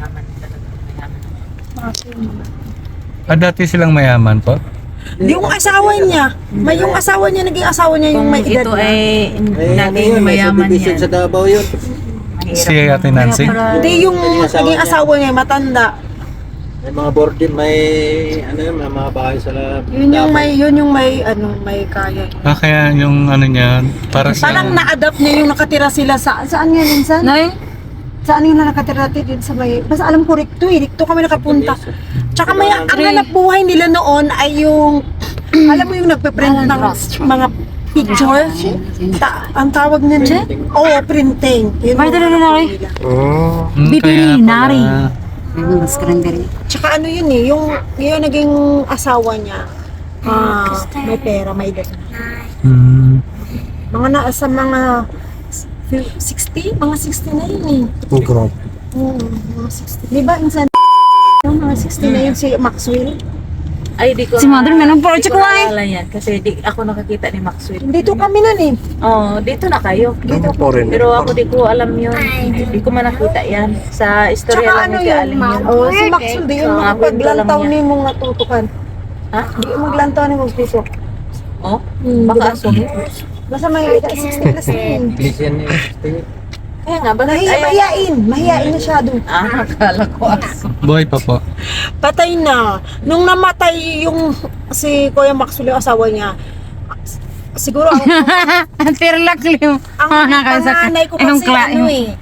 mayaman talaga. Mayaman. Ah, dati silang mayaman po? Yung asawa niya, may yung asawa niya, naging asawa niya yung Kung may edad ito na. ay Ay, ano naging mayaman yan. sa Davao yun. Si. Ate Nancy? Hindi yung Naging asawa naging niya. asawa niya, matanda. May mga boarding, may ano yun, may mga bahay sa Yun yung may, yun yung may, ano, may kaya. Ah, kaya yung ano niya, para sa... Parang na-adapt niya yung nakatira sila sa, saan nga minsan? Nay, Saan yung nakatira din sa may, basta alam ko rikto eh, rikto kami nakapunta. Tsaka may, ang hanap buhay nila noon ay yung, alam mo yung nagpe-print ng mga picture? Ta- ang tawag niya, Oo, oh, printing. Yun May dala na rin. nila. Oh. Hmm, Bibili, kaya pala. nari. Tsaka ano yun eh, yung, yung naging asawa niya, ah, may pera, may edad. Hmm. Mga na, sa mga 60? Mga 60 na yun eh. Ang grabe. Oo, mga 60. Di ba, insan, yung mga 60 na yun si Maxwell? Ay, di ko Si Mother, nang project ko ay. naalala yan. Kasi di ako nakakita ni Maxwell. Dito kami nun eh. Oh, dito na kayo. Dito po rin. Pero ako di ko alam yun. Di ko man nakita yan. Sa istorya Tsaka lang ano ni yun, Aling ma'am? yun. Oh, si Maxwell, di yung Oo, mga kwento lang paglantaw yan. ni mong natutukan. Ha? Di yung maglantaw ni mong piso. Oh? Hmm, Baka diba? asumi. Basta may edad 60 plus na yun. Please yan eh. Kaya nga, Mahiya, ayaw? mahiyain. Mahiyain masyado. Ah, nakala ko aso. Buhay pa po. Patay na. Nung namatay yung si Kuya Maxwell, yung asawa niya, siguro ang, Tirlak lim. ang Oh, panganay ko kasi ano eh,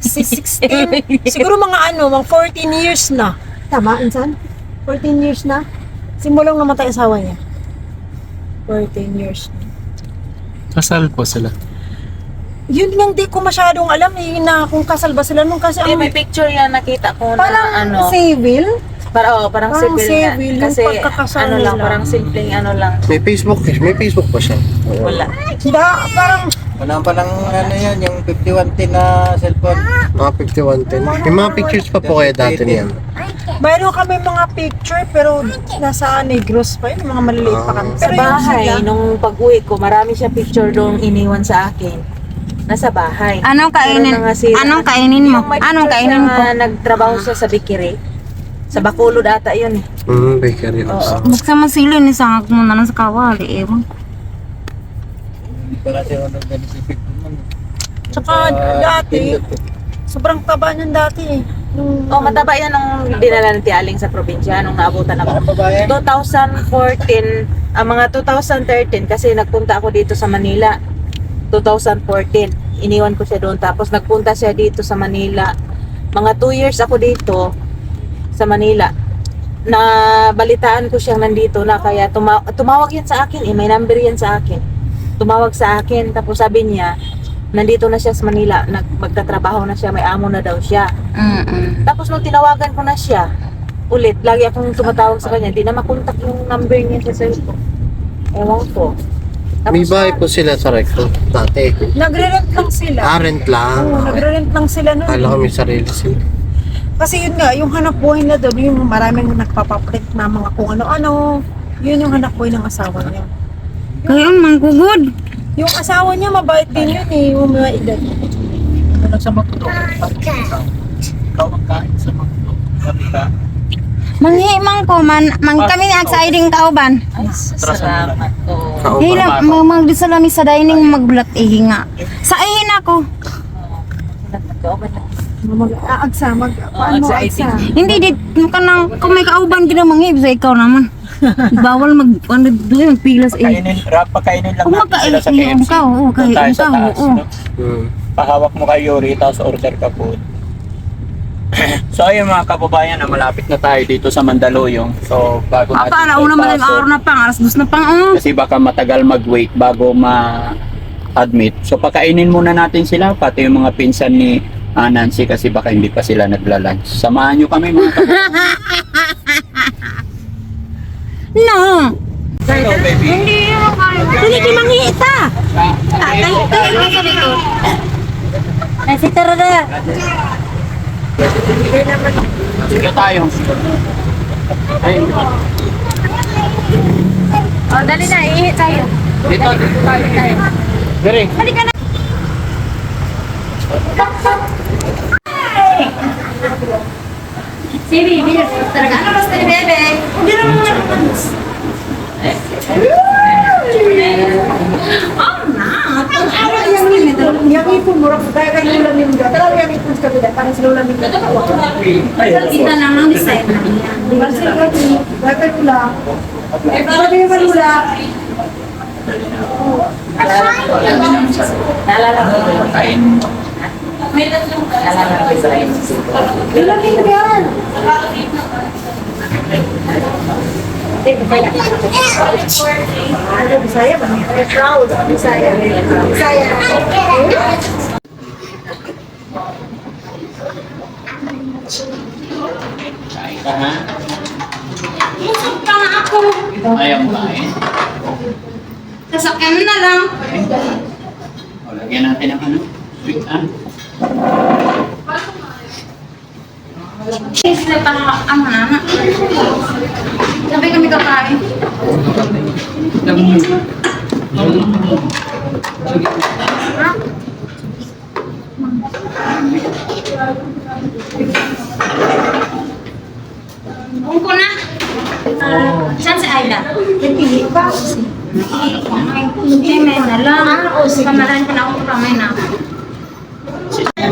si 16, siguro mga ano, mga 14 years na. Tama, insan? 14 years na? Simulang namatay asawa niya. 14 years na. Kasal po sila. Yun nga hindi ko masyadong alam eh, na kung kasal ba sila nung kasi Eh, ang, may picture yan nakita ko na parang ano. civil. Para, oh, parang, Parang civil, civil, yung Kasi pagkakasal ano lang, nila. parang simpleng ano lang. May Facebook, may Facebook pa siya. Wala. Da, parang Wala pa lang ano yan, yung 5110 na cellphone. Mga 5110. May mga pictures pa po kaya dati niyan. mayroon kami mga picture pero nasa Negros pa yun, mga maliliit pa kami. Sa Pero yung bahay, sila, nung pag-uwi ko, marami siya picture doon iniwan sa akin. Nasa bahay. Anong kainin? Anong kainin mo? Yung may Anong picture kainin siya ko? na Nagtrabaho siya sa Bikiri. Sa Bacolod ata yun eh. Hmm, bakery Oo. house. Buksa mo sila ni sa mo na lang sa kawali. Ewan. Hindi pala siya ano benefic naman. Tsaka dati, sobrang taba niyan dati eh. Nung, Oh, mataba yan nung dinala ni Tialing sa probinsya nung naabutan ako. Ano pa ba yan? 2014, ang mga 2013 kasi nagpunta ako dito sa Manila. 2014, iniwan ko siya doon tapos nagpunta siya dito sa Manila. Mga 2 years ako dito sa Manila. Na balitaan ko siyang nandito na kaya tuma- tumawag yan sa akin, eh, may number yan sa akin. Tumawag sa akin tapos sabi niya, nandito na siya sa Manila, nag magtatrabaho na siya, may amo na daw siya. Mm-mm. Tapos nung tinawagan ko na siya, ulit, lagi akong tumatawag sa kanya, hindi na makontak yung number niya sa cellphone. Ewan ko. Tapos May bahay po sila sa Recto dati. nagre-rent lang sila. Ah, rent lang. Oo, nagre-rent lang sila nun. Kala ko may sarili sila. Kasi yun nga, yung hanap buhay na doon, yung maraming nagpapaprint na mga kung ano-ano, yun yung hanap buhay ng asawa niya. Kaya ang manggugod. Yung asawa niya, mabait din yun eh, yung mga edad. Ano sa magto? Ikaw ang kain sa magto. Kapita. Manghi man ko man, mang kami ni exciting kauban. Ay, salamat ko. Hila, mag magdisalami sa dining magbulat ihinga. Sa ihin ako. Salamat ko. Okay lang. Mag aagsa, mag, paano exciting. agsa? Hindi dit kanang kung may kauban gina manghi sa ikaw naman. Bawal mag ano doon magpilas eh. Pakainin, rap, pakainin lang Kung natin sila sa KFC. ka, oo, kain tayo sa ka, taas, oo. no? Hmm. Pahawak mo kay Yuri, tapos order ka food. so ayun mga kababayan, na malapit na tayo dito sa Mandaluyong. So bago natin Apa, alauna man ipasok, araw na pang, alas dos na pang, oh. Kasi baka matagal mag-wait bago ma-admit. So pakainin muna natin sila, pati yung mga pinsan ni ah, Nancy kasi baka hindi pa sila nagla-lunch. Samahan nyo kami mga No. Hello baby. Hindi mo kaya. Hindi ki mangita! Tatay, tayo mo sa likod. Ay, si Tarada. Sige tayo. Ayun. Oh, dali na, ihi tayo. Dito, dito tayo. Dire. Halika na. Si Bibi, talaga ano basta ni Bebe? Hindi naman naman. Araw yang ini, yang ipon mo, kaya kay Lola Minda. Talaga yang ipon sa kabila, parang si Lola Minda. Kita lang ng design na niya. Di ba si Lola? Kaya kay Lola. Eh, para kay Lola. Naalala ko. Kain. Naalala ko sa Lola Minda. Ano, Bisaya ba? Proud. Bisaya. Bisaya. Kain ka ha? Busog pa nga ako. Ayaw kain? Sasakyan na lang. O, lagyan natin ng ano? Sweet ah. Isla pa ang nana. Sabi kami kakain. Kung ko na. Saan si Aida? Nagpili pa. Hindi, may na lang. Pamalahan ko na ako kamay na.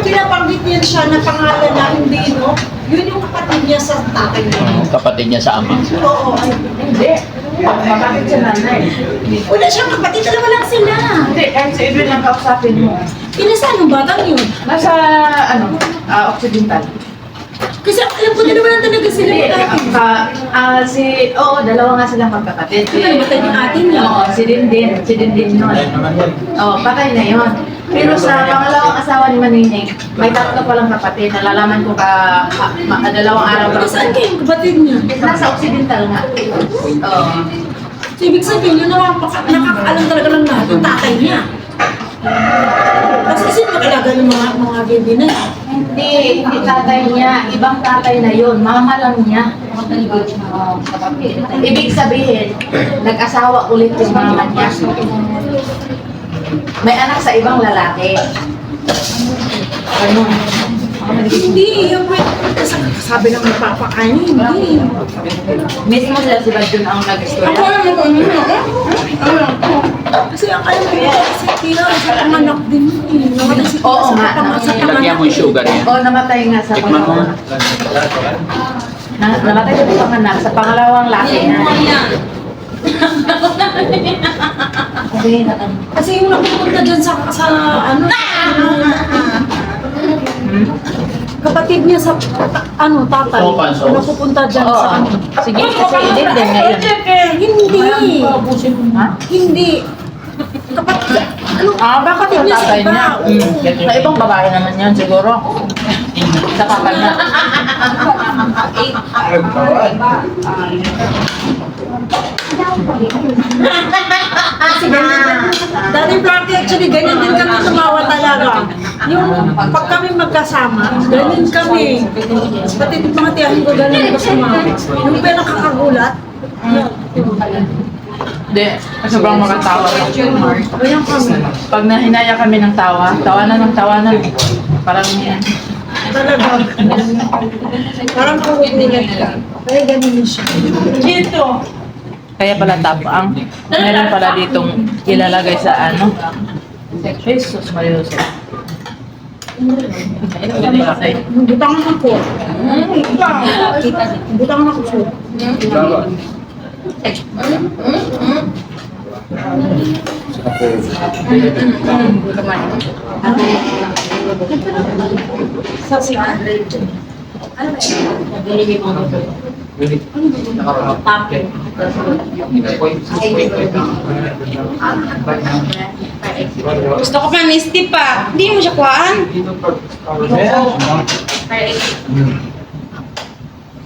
May pinapanggit niya siya na pangalan na hindi, no? Yun yung kapatid niya sa tatay niya. Ang kapatid niya sa ama. Oo. ay, Hindi. Bakit sa nanay? Wala siyang kapatid, dalawa lang sila. Hindi, kahit sa Edwin lang kausapin mo. Pinasaan ng batang yun? Nasa, ano, ah, Occidental. Kasi alam ko na naman na talaga sila Hindi, yung tatay. ah, ah, si, oo, dalawa nga silang magkapatid. Ano ba tayo yung atin niya? Oo, si Dindin, si Dindin yun. Oo, patay na yun. Pero sa pangalawang asawa ni Manining, may tatlo palang kapatid. Nalalaman ko ka, ka ma, dalawang araw pa. saan kayong kapatid niya? Nasa Occidental nga. Oo. So, ibig sabihin, yun naman, baka- nakakaalam talaga ng lahat yung tatay niya. Kasi sino mag-alaga ng mga, mga baby na yun? Hindi, hindi tatay niya. Ibang tatay na yun. Mama lang niya. Ibig sabihin, nag-asawa ulit yung mama niya. May anak sa ibang lalaki. Ganun. Hindi, yung may sabi ng magpapakain, hindi. Mismo sila si Badjun ang nag-istorya. Kasi ang alam ko, si Tira, sa panganak din yun. Nawala si Tira Oo sa nga, pang- sa Lagyan panganak. mo yung sugar yan. Oo, namatay nga sa Tikman mo. Na, namatay sa panganak, sa pangalawang laki na. Okay, na Kasi yung napupunta dyan sa, sa ano, kapatid niya sa, ta- ano, tatay, pansos. yung napupunta dyan Oo, sa ano. sige, kasi hindi din ngayon. Hindi, Ha? hindi. Kapatid, ano, Ah, baka kapatid niya sa tatay iba. niya. Mm. Sa ibang babae naman yan siguro. Sa kapal na. Kasi ganyan. Dati Frankie, actually, ganyan din kami tumawa talaga. Yung pag kami magkasama, ganyan kami. Pati yung mga tiyahin ko, ganyan ko sumawa. Yung pinakakagulat, Hindi, sobrang makatawa. ganyan kami. Pag nahinaya kami ng tawa, tawanan ng tawanan. Parang Talaga. Parang kuwit nila ka. Kaya ganyan siya. Dito. Kaya pala tapang. Meron pala ditong ilalagay sa ano. Jesus Maria Jose. Butangan ako. Butangan ako siya. Sa sila. Gusto ko pa ni Steve pa. Hindi mo siya kuhaan.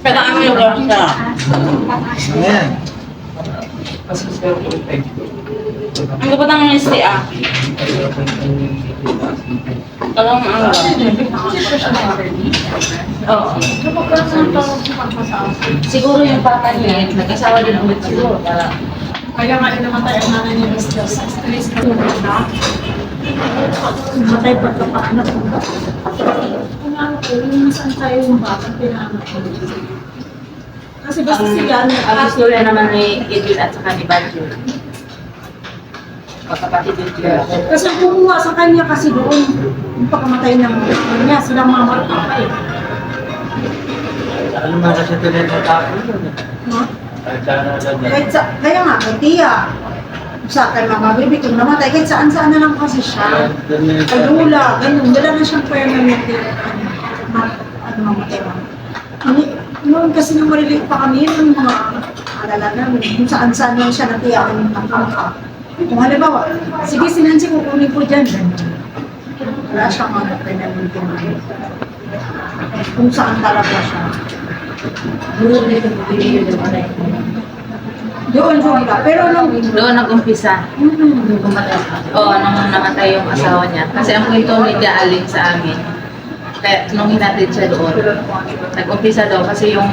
Pero ang siya. Ayan. Ang dapat ang ni Steve ah. Alam mo ang Oo. Siguro yung papa niya, nag-asawa din ulit siguro. Kaya nga namatay ang nanay ni Miss Jos. Stress ka na. Matay pagkapaanak ko. Kung ano po, yung saan tayo yung bata, pinangat ko. Kasi basta sila, Ang istorya naman ni Edwin at saka ni Badjo. Magkapatid yung Edwin. Kasi kumuha sa kanya kasi doon, yung pagkamatay ng niya, silang mama at papa eh. Ano na kasi ito na lang. Kahit sa, kaya nga, kay Tia, sa kay mga baby, kung namatay, kahit saan saan na lang kasi siya. Kay Lula, ganun, wala na siyang permanent eh, ano, ano, mamatay mo. Ni- Noon kasi nung maliliit pa kami, yung mga alala namin, kung saan saan lang siya natiyakan yung pangkangka. Kung halimbawa, sige sinansi kukunin ko dyan. Wala siyang mga eh. Kung saan talaga siya. Doon siya Pero nung Doon nag-umpisa. Oo, nung namatay yung asawa niya. Kasi ang kwento ni Tia Aling sa amin, kaya nung hinatid siya doon, nag-umpisa daw kasi yung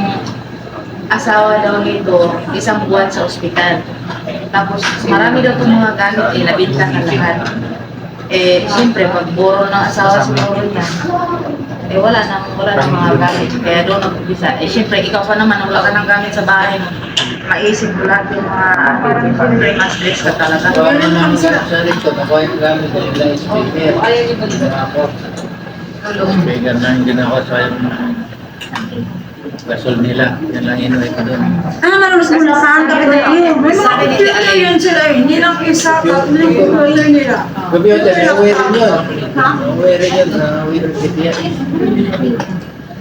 asawa daw nito, isang buwan sa ospital. Tapos marami daw itong mga gamit, eh, nabinta na lahat. Eh, siyempre, pag buro ng asawa siguro niya, eh wala na, wala na mga gamit. Kaya doon nag-umpisa. Eh, siyempre, ikaw pa naman, wala ka ng gamit sa bahay mo. Maisip ko lahat yung mga, mas stress ka talaga. Ano na sa rito, nakuha yung gamit nila is speaker. Ako, speaker na yung ginawa sa yung gasol nila. Yan lang inuwi ko doon. Ah, marunong sa Bulacan, kapitay. May mga Sabi ni picture Tia na yan sila eh. Hindi lang isa, tatlo yung employer nila. Gabi yun, uwi rin yun. Ha? Uwi rin yun sa Winter City yan.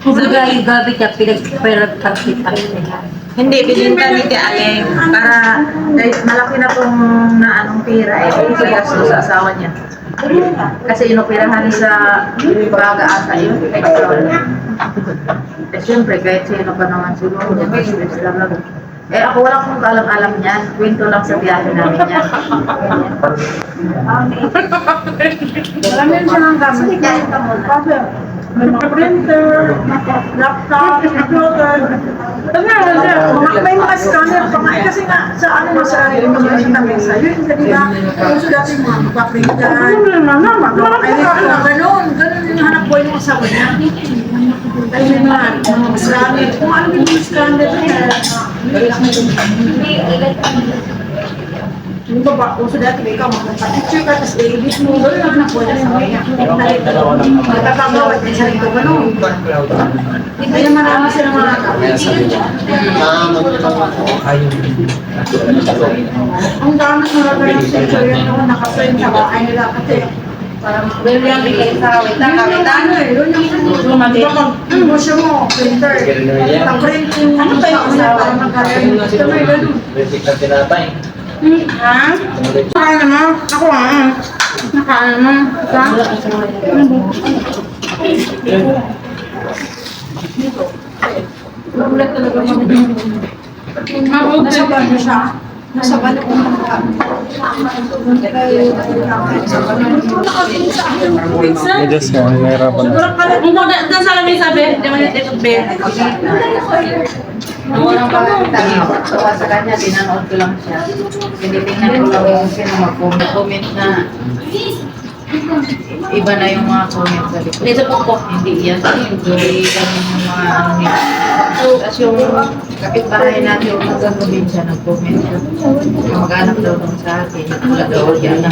Kung gabi gabi ka pinagpagkita nila. Hindi, bininta ni Tia Aling para dahil malaki na pong na anong pira eh, gasto sa asawa niya. Kasi inoperahan sa baga ata yun. Eh siyempre, kahit sino pa naman siguro, may stress lang lang. Eh ako wala akong kaalam-alam niyan. Kwento lang sa biyahe namin yan. Marami rin siya ng gamit. Kasi, may mga printer, laptop, computer. Ano na siya, mga- may mga scanner pa nga. Eh, kasi nga, sa ano na sa yung mga lamesa, yun, hindi ba? Sa dati mga magpaprintan. Ano naman naman? Ay, ano, ganun. Ganun yung hanap buhay ng asawa niya. Ay, may mga scanner. Kung ano yung scanner na Yung baba, kung sa dati ikaw magpapicture ka, tapos i-edit mo, doon lang na po, dahil may magkakagawa din sa rito, ganun. Kaya marami silang mga Ang dami ng mga ganun picture yun noon, nakaprint sa bahay nila kasi parang Doon lang bigay sa wait lang, yun yung ano eh. Ano siya mo, printer. Pag-print yung ano pa yung una para magkaroon. Ito may ganun. Basic na tinapay. Ha? Nakaano mo? Ako ah. Nakaano mo? Ika? Nagulat talaga mo. Nasa bano siya? Nasa bano ko Just mo, nahirapan Sobrang kalat. Nasa alam yung sabi, di man yung ito be. Nung unang pagkakita sa kanya, tinanood ko lang siya. Tinitingnan ko lang yung sino mag-comment na iba na yung mga comment sa likod. Dito po po. Hindi yan. Joey, ganun yung mga ano nila. Tapos yung kapitbahay natin, yung hanggang probinsya, nag-comment siya. Yung Mag-anak daw nung sa akin. Wala daw yan na.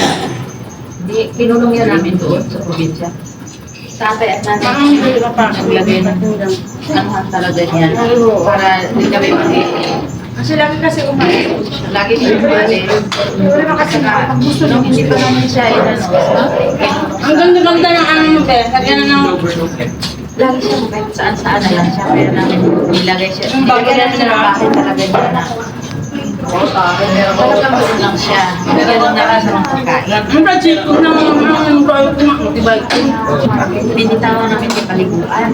Hindi, pinulong yan namin doon sa probinsya. Tatay at nanay naglagay ng anuhan talaga niya para hindi kami mali. Kasi lagi kasi umalis. Lagi siya mali. Wala naman kasi gusto nung hindi pa naman siya inano, Ang ganda-ganda ng ano mo, be. Kaya na ng lagi siya kahit saan saan na lang siya. Pero namin nilagay siya. Nilagay namin siya ng bahay talaga niya na. Talagang doon lang siya. Bigyan lang namin sa mga pagkain. ang project ko ng ng bayo ko diba? Binitawan namin yung paliguan.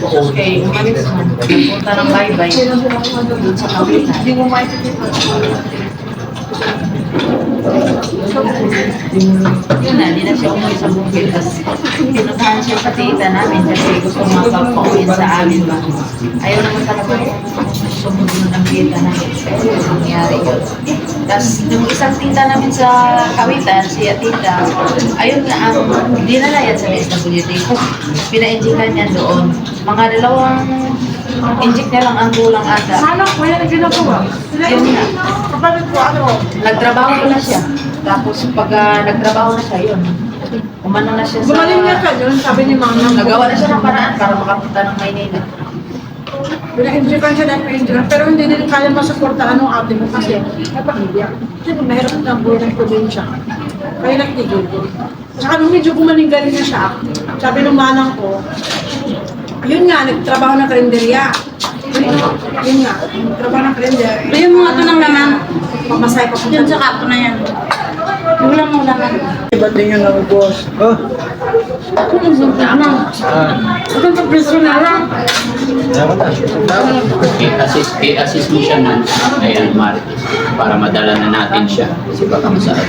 Okay, umalis man. Punta ng bye-bye. Doon sa kawitan. Hindi mo Yun na, di na siya umuwi sa bukid. Tapos sa tita namin kasi gusto magpapauwi sa amin ba. Ayaw naman talaga sumunod ng tita namin. Yun, nangyari yun. Tapos yung isang tita namin sa Kawitan, si Atita, ayun na ang dinala yan sa SWD. Pina-injikan niya doon. Mga dalawang inject niya lang ang kulang ata. Sana ko yan ang ginagawa. Yun na. Kapag ko ano, Nagtrabaho na siya. Tapos pag ah, nagtrabaho na siya, yun. Umano na siya sa... gumaling niya ka yun, sabi ni Mama. Nagawa na siya ng paraan para makapunta ng Maynila. Pina-injikan siya dahil pina-injikan, pero hindi din kaya masuportahan ng ate mo kasi pamilya. Siyempre, mahirap na ang buhay ng probinsya. Kaya nagtigil ko. Saka nung medyo gumaling-galing na siya, sabi ng manang ko, yun nga, nagtrabaho ng karinderya. Yun nga, nagtrabaho ng karinderya. Yung mga ito ng laman. Mamasay pa Yun sa kapo na yan. Yung lang mo laman. Ba't din yun naubos? Oh, ah, Ito sa preso na lang. dapat na. I-assist, i-assist mo siya nun. Ayan, Marites. Para madala na natin siya. Kasi baka masarap.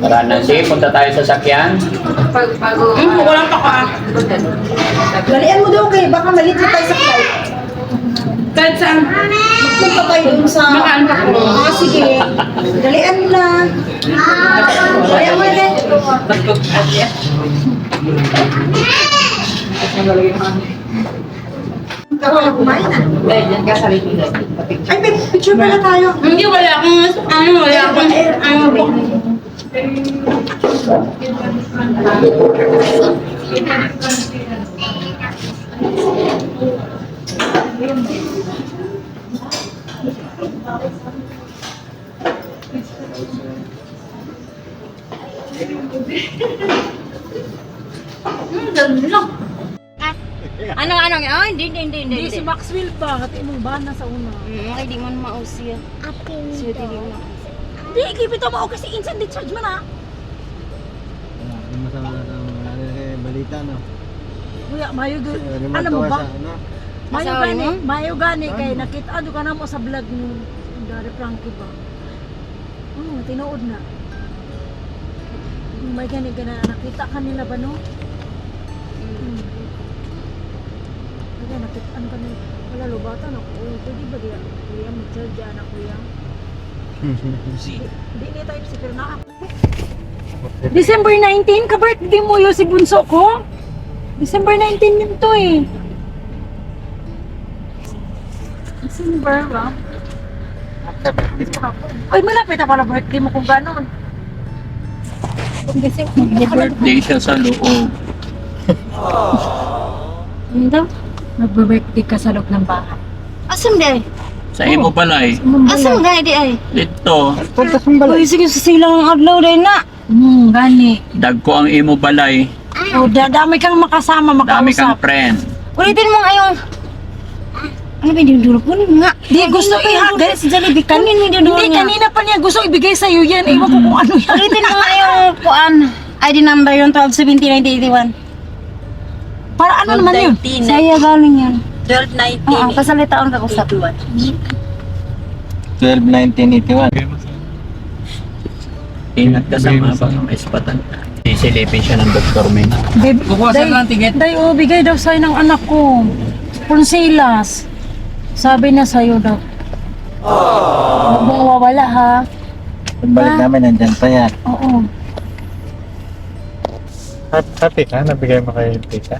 Tara na, sige, punta tayo sa sakyan. Hmm, kukulang pa ka. Dalian mo daw kayo, baka malit na tayo sa flight. Kahit saan. Magpunta tayo dun sa... Makaan ka po. Ah, sige. Dalian mo na. Dalian mo na. Ako na kumain na. Dahil yan ka sa. Ay, may picture pala tayo. Hindi, wala akong, ano, wala akong, ano, Hmm, ganun lang. Ano, ano, oh, hindi, hindi, hindi, hindi. Hindi, si Maxwell pa. Hati mong bana sa una. Hmm, ay, di man mausi yan. Siya, di man mausi. Hindi, mo kasi instant discharge man ah. Ano masama na sa mga balita, no? Kuya, mayo Eh, gani. naman Alam mo ba? ano? Mayo gani, mo? mayo gani kay nakita ano ka na mo sa vlog ni Dari Frankie ba? Hmm, tinuod na. May gani gana nakita kanila ba no? Hmm. Kaya nakita ano kanila. Wala lubatan ako. Uy, pwede ba diya? Kuya, mag-charge yan ako kuya. Hindi ni type si pero na December 19, ka-birthday mo yun si Bunso ko. December 19 yun to eh. December ba? Ay, malapit na pala birthday mo kung gano'n. Birthday siya sa loob. Ano daw? Magbe-birthday ka sa loob ng bahay. Asam di ay? Sa imo balay. Asam gani di ay? Dito, Uy, sige sa silang adlaw day na. Hmm, gani. dagko ang imo balay. Oh, dadami kang makasama, Dami kang makausap. friend. Ulitin mo ngayong. Ano ba yung dulog mo nga? Di, gusto i-hagay. Si Jollibee, kanin mo yung dulog Hindi, nga. kanina pa niya gusto ibigay sa'yo yan. Ewan ko kung ano yan. Ulitin mo ngayong kuan. ID number yung 1270 Para ano naman yun? Saya galing yan. 1219. Oo, pasalitaon ka usap. 12-1981. Ingat ka sa mga baka may. Sisilipin siya ng doktor mo. Babe, Kukuha ng ticket. Day, oh, bigay daw sa'yo ng anak ko. Ponsilas. Sabi na sa'yo daw. Huwag mong mawawala ha. Pagbalik namin, nandyan pa yan. Oo. Happy ka? Nabigay mo kay tita?